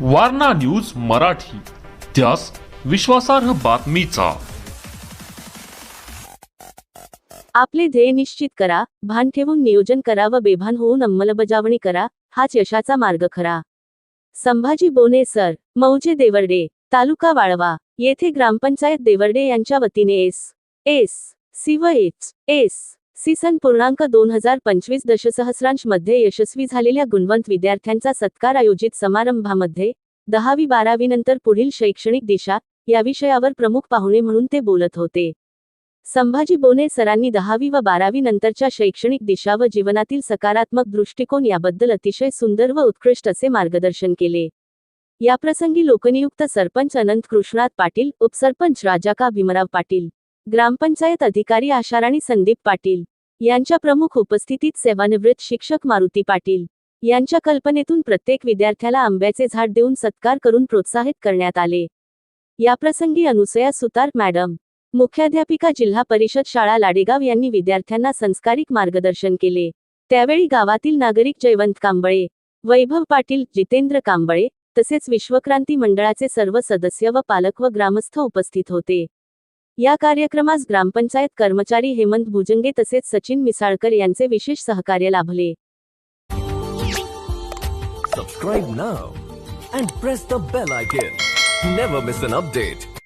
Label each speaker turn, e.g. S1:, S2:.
S1: Warna news Marathi. त्यास विश्वासार्ह बातमीचा.
S2: आपले ध्येय निश्चित करा भान ठेवून नियोजन करा व बेभान होऊन अंमलबजावणी करा हाच यशाचा मार्ग खरा. संभाजी बोने सर मौजे देवर्डे तालुका वाळवा येथे ग्रामपंचायत देवर्डे यांच्या वतीने एस एस सी व एच एस सी सन पूर्णांक दोन हजार पंचवीस दशसहस्रांशमध्ये यशस्वी झालेल्या गुणवंत विद्यार्थ्यांचा सत्कार आयोजित समारंभामध्ये दहावी बारावी नंतर पुढील शैक्षणिक दिशा या विषयावर प्रमुख पाहुणे म्हणून ते बोलत होते. संभाजी बोने सरांनी दहावी व बारावी नंतरच्या शैक्षणिक दिशा व जीवनातील सकारात्मक दृष्टिकोन याबद्दल अतिशय सुंदर व उत्कृष्ट असे मार्गदर्शन केले. याप्रसंगी लोकनियुक्त सरपंच अनंत कृष्णात पाटील उपसरपंच राजाका भीमराव पाटील ग्रामपंचायत अधिकारी आशाराणी संदीप पाटील यांच्या प्रमुख उपस्थितीत सेवानिवृत्त शिक्षक मारुती पाटील यांच्या कल्पनेतून प्रत्येक विद्यार्थ्याला आंब्याचे झाड देऊन सत्कार करून प्रोत्साहित करण्यात आले. याप्रसंगी अनुसया सुतार मॅडम मुख्याध्यापिका जिल्हा परिषद शाळा लाडेगाव यांनी विद्यार्थ्यांना संस्कारिक मार्गदर्शन केले. त्यावेळी गावातील नागरिक जयवंत कांबळे वैभव पाटील जितेंद्र कांबळे तसेच विश्वक्रांती मंडळाचे सर्व सदस्य व पालक व ग्रामस्थ उपस्थित होते. या कार्यक्रमास ग्रामपंचायत कर्मचारी हेमंत भुजंगे तसेच सचिन मिसाळकर यांचे विशेष सहकार्य लाभले.
S3: Subscribe now and press the bell icon never miss an update